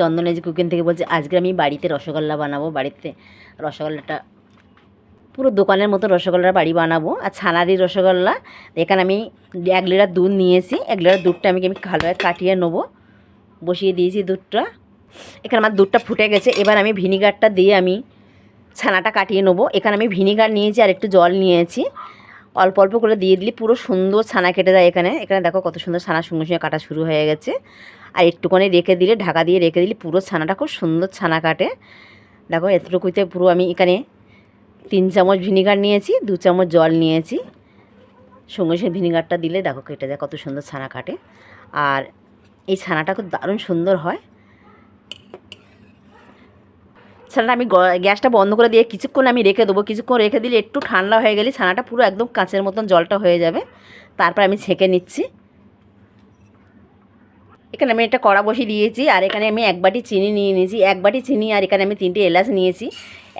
চন্দনেজি cooking থেকে বলছি, আজকে আমি বাড়িতে রসগোল্লা বানাবো, বাড়িতে রসগোল্লাটা, পুরো দোকানের মতো রসগোল্লার বাড়ি বানাবো, আর ছানারি রসগোল্লা, এখানে আমি এক লিটার দুধ নিয়েছি, এক লিটার দুধটা আমি আমি ভালোভাবে কাটিয়ে নেব, বসিয়ে দিয়েছি দুধটা, এখানে আমার দুধটা ফুটে গেছে, এবার আমি ভিনিগারটা দিয়ে আমি ছানাটা কাটিয়ে নেব, এখানে আমি ভিনিগার নিয়েছি আর একটু জল নিয়েছি, অল্প অল্প করে দিয়ে দিলে, পুরো সুন্দর ছানা কেটে যায় এখানে এখানে দেখো কত সুন্দর ছানা সঙ্গে সঙ্গে কাটা শুরু হয়ে গেছে আর একটুখানি রেখে দিলে, ঢাকা দিয়ে রেখে দিলে পুরো ছানাটা খুব সুন্দর ছানা কাটে। দেখো এতটুকুতে পুরো আমি এখানে তিন চামচ ভিনিগার নিয়েছি, দু চামচ জল নিয়েছি। সঙ্গে সঙ্গে ভিনিগারটা দিলে দেখো কেটে যায়, কত সুন্দর ছানা কাটে। আর এই ছানাটা খুব দারুণ সুন্দর হয়। ছানাটা আমি গ্যাসটা বন্ধ করে দিয়ে কিছুক্ষণ আমি রেখে দেবো। কিছুক্ষণ রেখে দিলে একটু ঠান্ডা হয়ে গেলে ছানাটা পুরো একদম কাঁচের মতন জলটা হয়ে যাবে। তারপর আমি ছেঁকে নিচ্ছি। এখানে আমি একটা কড়া বসিয়ে দিয়েছি, আর এখানে আমি এক বাটি চিনি নিয়ে নিয়েছি। এক বাটি চিনি, আর এখানে আমি তিনটে এলাচ নিয়েছি।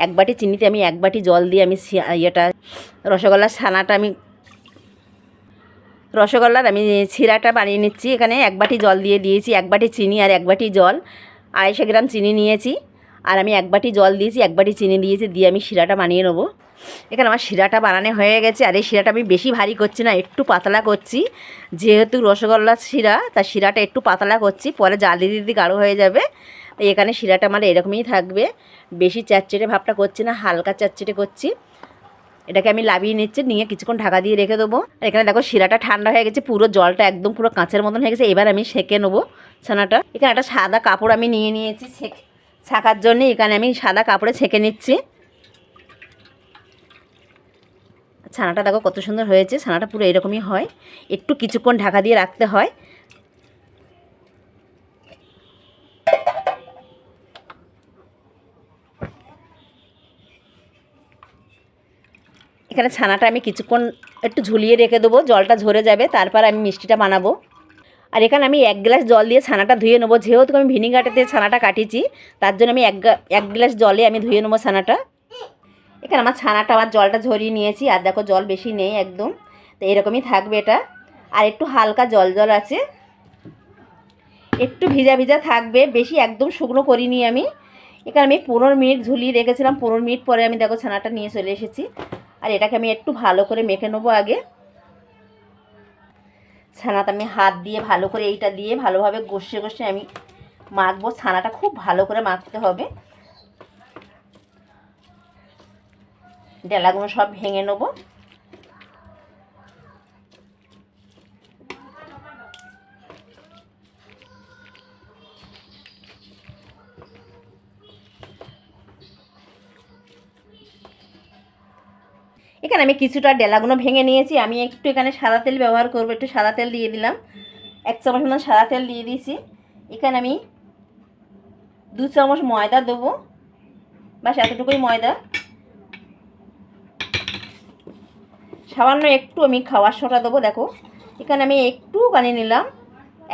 এক বাটি চিনিতে আমি এক বাটি জল দিয়ে আমি ইয়েটা, রসগোল্লার ছানাটা আমি, রসগোল্লার আমি ছিরাটা বানিয়ে নিচ্ছি। এখানে এক বাটি জল দিয়ে দিয়েছি, এক বাটি চিনি আর এক বাটি জল। আড়াইশো গ্রাম চিনি নিয়েছি। আর আমি এক বাটি জল দিয়েছি, এক বাটি চিনি দিয়েছি, দিয়ে আমি শিরাটা বানিয়ে নেব। এখানে আমার শিরাটা বানানো হয়ে গেছে, আর এই শিরাটা আমি বেশি ভারী করছি না, একটু পাতলা করছি। যেহেতু রসগোল্লার শিরা তার শিরাটা একটু পাতলা করছি, পরে জাল দিতে দিতে গাঢ় হয়ে যাবে। তো এখানে শিরাটা আমার এরকমই থাকবে, বেশি চ্যাটচেটে ভাবটা করছি না, হালকা চ্যাটচেটে করছি। এটাকে আমি লাভিয়ে নিচ্ছি, নিয়ে কিছুক্ষণ ঢাকা দিয়ে রেখে দেবো। এখানে দেখো শিরাটা ঠান্ডা হয়ে গেছে, পুরো জলটা একদম পুরো কাঁচের মতন হয়ে গেছে, এবার আমি সেঁকে নেব ছানাটা। এখানে একটা সাদা কাপড় আমি নিয়ে নিয়েছি ছেঁকে ছাকার জন্য এখানে আমি সাদা কাপড়ে ছেঁকে নিচ্ছি। ছানাটা দেখো কত সুন্দর হয়েছে, ছানাটা পুরো এরকমই হয়। একটু কিছুক্ষণ ঢাকা দিয়ে রাখতে হয়। এখানে ছানাটা আমি কিছুক্ষণ একটু ঝুলিয়ে রেখে দেবো, জলটা ঝরে যাবে, তারপর আমি মিষ্টিটা বানাবো। আর এখানে আমি এক গ্লাস জল দিয়ে ছানাটা ধুয়ে নেব। যেহেতু আমি ভিনিগারটাতে ছানাটা কাটিয়েছি, তার জন্য আমি এক এক গ্লাস জলে আমি ধুয়ে নেব ছানাটা। এখানে আমার ছানাটা, আমার জলটা ঝরিয়ে নিয়েছি, আর দেখো জল বেশি নেই একদম। তো এরকমই থাকবে এটা। আর একটু হালকা জল জল আছে। একটু ভিজা ভিজা থাকবে, বেশি একদম শুকনো করিনি আমি। এখানে আমি পনেরো মিনিট ঝুলিয়ে রেখেছিলাম, পনেরো মিনিট পরে আমি দেখো ছানাটা নিয়ে চলে এসেছি। আর এটাকে আমি একটু ভালো করে মেখে নেব আগে। ছানাটা আমি হাত দিয়ে ভালো করে এইটা দিয়ে ভালোভাবে গোসে গোসে আমি মাখবো। ছানাটা খুব ভালো করে মাখতে হবে। ডেলাগুলো সব ভেঙে নেব। এখানে আমি কিছুটা ডেলাগুলো ভেঙে নিয়েছি। আমি একটু এখানে সাদা তেল ব্যবহার করব, একটু সাদা তেল দিয়ে দিলাম। এক চামচ মতন সাদা তেল দিয়ে দিয়েছি। এখানে আমি দু চামচ ময়দা দেবো। বাস এতটুকুই ময়দা। সামান্য একটু আমি খাওয়ার সোটা দেবো, দেখো। এখানে আমি একটু বানিয়ে নিলাম।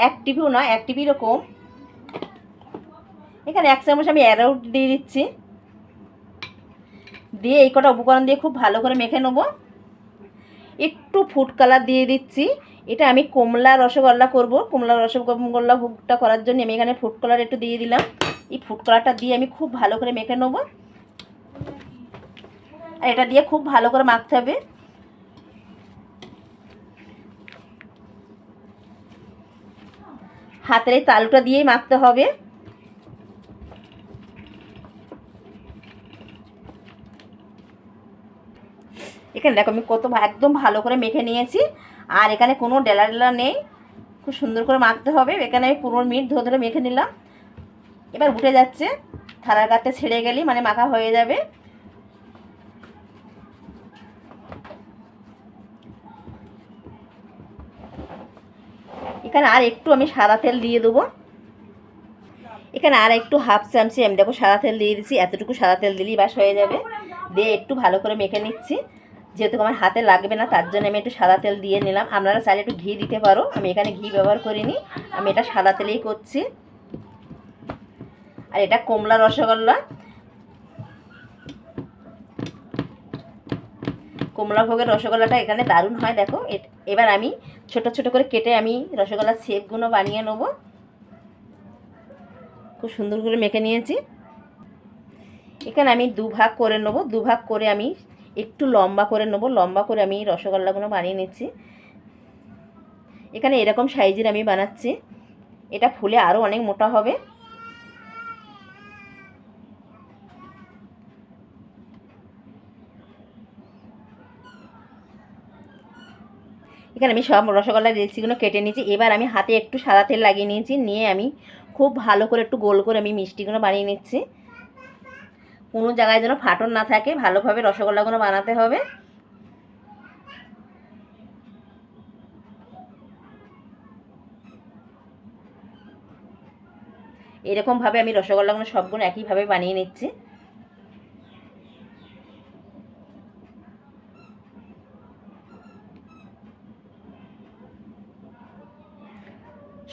এক টিপিও না এক টিপিরও কম এখানে এক চামচ আমি অ্যারোট দিয়ে দিচ্ছি। দিয়ে এই কটা উপকরণ দিয়ে খুব ভালো করে মেখে নেব। একটু ফুড কালার দিয়ে দিচ্ছি। এটা আমি কমলা রসগোল্লা করব। কমলা রসগোল্লা ভোগটা করার জন্য আমি এখানে ফুড কালার একটু দিয়ে দিলাম। এই ফুড কালারটা দিয়ে আমি খুব ভালো করে মেখে নেব। আর এটা দিয়ে খুব ভালো করে মাখতে হবে। হাতের এই তালুটা দিয়েই মাখতে হবে। এখানে দেখো আমি কত একদম ভালো করে মেখে নিয়েছি। আর এখানে কোনো ডেলা ডেলা নেই। খুব সুন্দর করে মাখতে হবে। এখানে আমি পনেরো মিনিট ধরে ধরে মেখে নিলাম। এবার উঠে যাচ্ছে। থালার গাতে ছেড়ে গেলেই মানে মাখা হয়ে যাবে। এখানে আর একটু আমি সাদা তেল দিয়ে দেবো। এখানে আর একটু হাফ চামচি, আমি দেখো সাদা তেল দিয়ে দিচ্ছি এতটুকু সাদা তেল দিলেই বাস হয়ে যাবে। দিয়ে একটু ভালো করে মেখে নিচ্ছি। যেহেতু আমার হাতে লাগবে না, তার জন্য আমি একটু সাদা তেল দিয়ে নিলাম। আপনারা চাইলে একটু ঘি দিতে পারো। আমি এখানে ঘি ব্যবহার করিনি। আমি এটা সাদা তেলেই করছি। আর এটা কমলা রসগোল্লা। কমলা ভোগের রসগোল্লাটা এখানে দারুণ হয়, দেখো। এবার আমি ছোট ছোট করে কেটে আমি রসগোল্লার শেপগুলো বানিয়ে নেব। খুব সুন্দর করে মেখে নিয়েছি। এখানে আমি দু ভাগ করে নেব। দু ভাগ করে আমি একটু লম্বা করে নেব। লম্বা করে আমি রসগোল্লাগুলো বানিয়ে নিচ্ছি। এখানে এরকম সাইজের আমি বানাচ্ছি। এটা ফুলে আরও অনেক মোটা হবে। এখানে আমি সব রসগোল্লার রেসিগুলো কেটে নিয়েছি। এবার আমি হাতে একটু সাদা তেল লাগিয়ে নিয়েছি। নিয়ে আমি খুব ভালো করে একটু গোল করে আমি মিষ্টিগুলো বানিয়ে নিচ্ছি। কোনো জায়গায় যেন ফাটন না থাকে, ভালোভাবে রসগোল্লাগুলো বানাতে হবে। এরকমভাবে আমি রসগোল্লাগুলো সবগুলো একইভাবে বানিয়ে নিচ্ছি।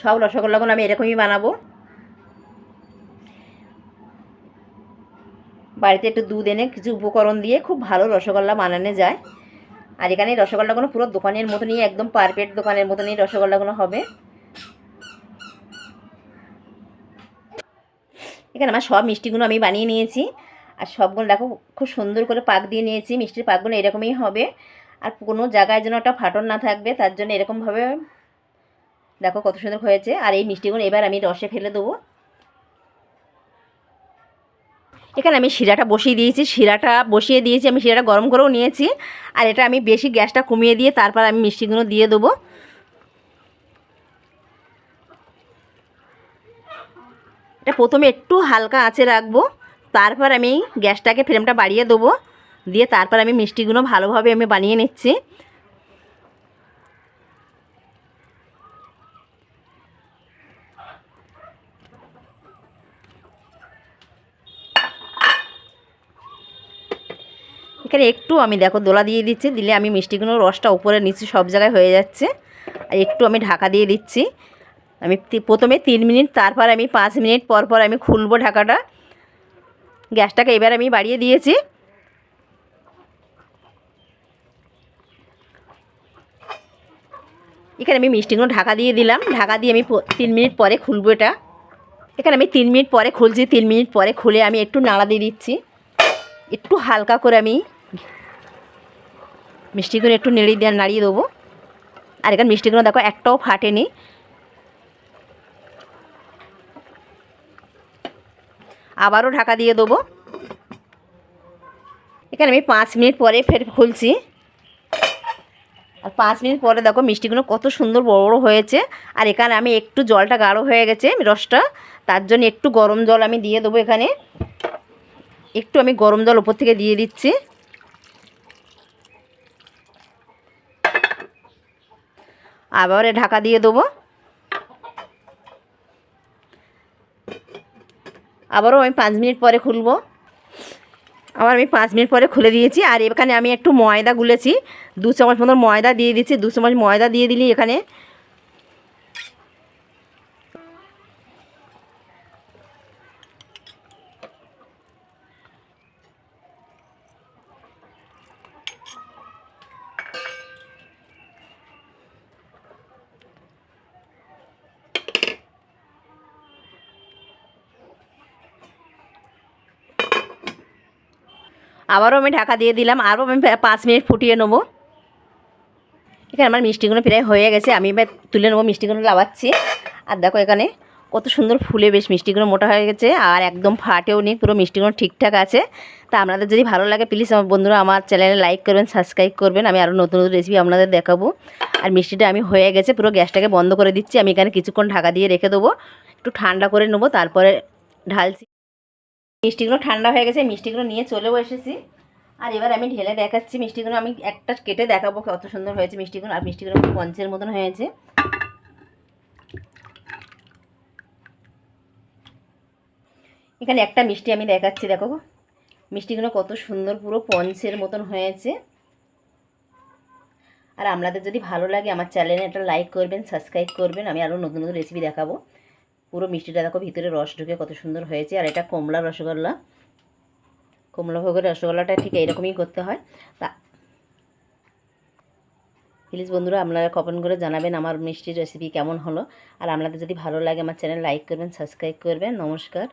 সব রসগোল্লাগুলো আমি এরকমই বানাবো। বাড়িতে একটু দুধ এনে কিছু উপকরণ দিয়ে খুব ভালো রসগোল্লা বানানো যায়। আর এখানে রসগোল্লাগুলো পুরো দোকানের মতনই একদম পারফেক্ট দোকানের মতনই রসগোল্লাগুলো হবে। এখানে আমার সব মিষ্টিগুলো আমি বানিয়ে নিয়েছি। আর সবগুলো দেখো খুব সুন্দর করে পাক দিয়ে নিয়েছি, মিষ্টির পাকগুলো এরকমই হবে। আর কোনো জায়গায় যেন একটা ফাটন না থাকবে, তার জন্য এরকমভাবে দেখো কত সুন্দর হয়েছে। আর এই মিষ্টিগুলো এবার আমি রসে ফেলে দেবো। এখানে আমি শিরাটা বসিয়ে দিয়েছি, শিরাটা বসিয়ে দিয়েছি, আমি শিরাটা গরম করেও নিয়েছি। আর এটা আমি বেশি গ্যাসটা কমিয়ে দিয়ে তারপর আমি মিষ্টিগুলো দিয়ে দেবো। এটা প্রথমে একটু হালকা আঁচে রাখব, তারপর আমি গ্যাসটাকে ফ্লেমটা বাড়িয়ে দেবো। দিয়ে তারপর আমি মিষ্টিগুলো ভালোভাবে আমি বানিয়ে নিচ্ছি। এখানে একটু আমি দেখো দোলা দিয়ে দিচ্ছি, দিলে আমি মিষ্টিগুলো রসটা উপরে নিচে সব জায়গায় হয়ে যাচ্ছে। আর একটু আমি ঢাকা দিয়ে দিচ্ছি। আমি প্রথমে তিন মিনিট, তারপর আমি পাঁচ মিনিট পর পর আমি খুলবো ঢাকাটা। গ্যাসটাকে এবার আমি বাড়িয়ে দিয়েছি। এখানে আমি মিষ্টিগুলো ঢাকা দিয়ে দিলাম। ঢাকা দিয়ে আমি তিন মিনিট পরে খুলবো এটা। এখানে আমি তিন মিনিট পরে খুলছি, তিন মিনিট পরে খুলে আমি একটু নাড়া দিয়ে দিচ্ছি। একটু হালকা করে আমি মিষ্টিগুলো একটু নেড়ে দিয়ে নাড়িয়ে দেবো। আর এখানে মিষ্টিগুলো দেখো, একটাও ফাটেনি। আবারও ঢাকা দিয়ে দেবো। এখানে আমি পাঁচ মিনিট পরে ফের খুলছি। আর পাঁচ মিনিট পরে দেখো মিষ্টিগুলো কত সুন্দর বড় বড় হয়েছে। আর এখানে আমি একটু জলটা গাঢ় হয়ে গেছে রসটা। তার জন্য একটু গরম জল আমি দিয়ে দেবো এখানে। একটু আমি গরম জল উপর থেকে দিয়ে দিচ্ছি। আবার ঢাকা দিয়ে দেবো। আবারও আমি পাঁচ মিনিট পরে খুলবো। আবার আমি পাঁচ মিনিট পরে খুলে দিয়েছি। আর এখানে আমি একটু ময়দা গুলেছি। দু চামচ মতন ময়দা দিয়ে দিচ্ছি। দু চামচ ময়দা দিয়ে দিলি এখানে আবারও আমি ঢাকা দিয়ে দিলাম, আরও আমি পাঁচ মিনিট ফুটিয়ে নেব। এখানে আমার মিষ্টিগুলো প্রায় হয়ে গেছে, আমি এবার তুলে নেব মিষ্টিগুলো লাগাচ্ছি আর দেখো এখানে কত সুন্দর ফুলে বেশ মিষ্টিগুলো মোটা হয়ে গেছে, আর একদম ফাটেও নেই, পুরো মিষ্টিগুলো ঠিকঠাক আছে। তা আপনাদের যদি ভালো লাগে প্লিজ আমার বন্ধুরা আমার চ্যানেলে লাইক করবেন সাবস্ক্রাইব করবেন, আমি আরও নতুন নতুন রেসিপি আপনাদের দেখাবো। আর মিষ্টিটা আমি হয়ে গেছে, পুরো গ্যাসটাকে বন্ধ করে দিচ্ছি, আমি এখানে কিছুক্ষণ ঢাকা দিয়ে রেখে দেবো, একটু ঠান্ডা করে নেব, তারপরে ঢালছি। মিষ্টিগুলো ঠান্ডা হয়ে গেছে, মিষ্টিগুলো নিয়ে চলেও এসেছি। আর এবার আমি ঢেলে দেখাচ্ছি মিষ্টিগুলো, আমি একটা কেটে দেখাবো কত সুন্দর হয়েছে মিষ্টিগুলো, আর মিষ্টিগুলো পঞ্চের মতন হয়েছে। এখানে একটা মিষ্টি আমি দেখাচ্ছি, দেখো মিষ্টিগুলো কত সুন্দর, পুরো পঞ্চের মতন হয়েছে। আর আপনাদের যদি ভালো লাগে, আমার চ্যানেলে একটা লাইক করবেন, সাবস্ক্রাইব করবেন, আমি আরও নতুন নতুন রেসিপি দেখাবো। পুরো মিষ্টিটা দেখো, ভিতরে রস ঢুকে কত সুন্দর হয়েছে। আর এটা কমলা রসগোল্লা। কমলা ভোগের রসগোল্লাটা ঠিক এইরকমই করতে হয়। তা প্লিজ বন্ধুরা আপনারা কপন করে জানাবেন আমার মিষ্টির রেসিপি কেমন হলো। আর আপনাদের যদি ভালো লাগে, আমার চ্যানেল লাইক করবেন সাবস্ক্রাইব করবেন। নমস্কার।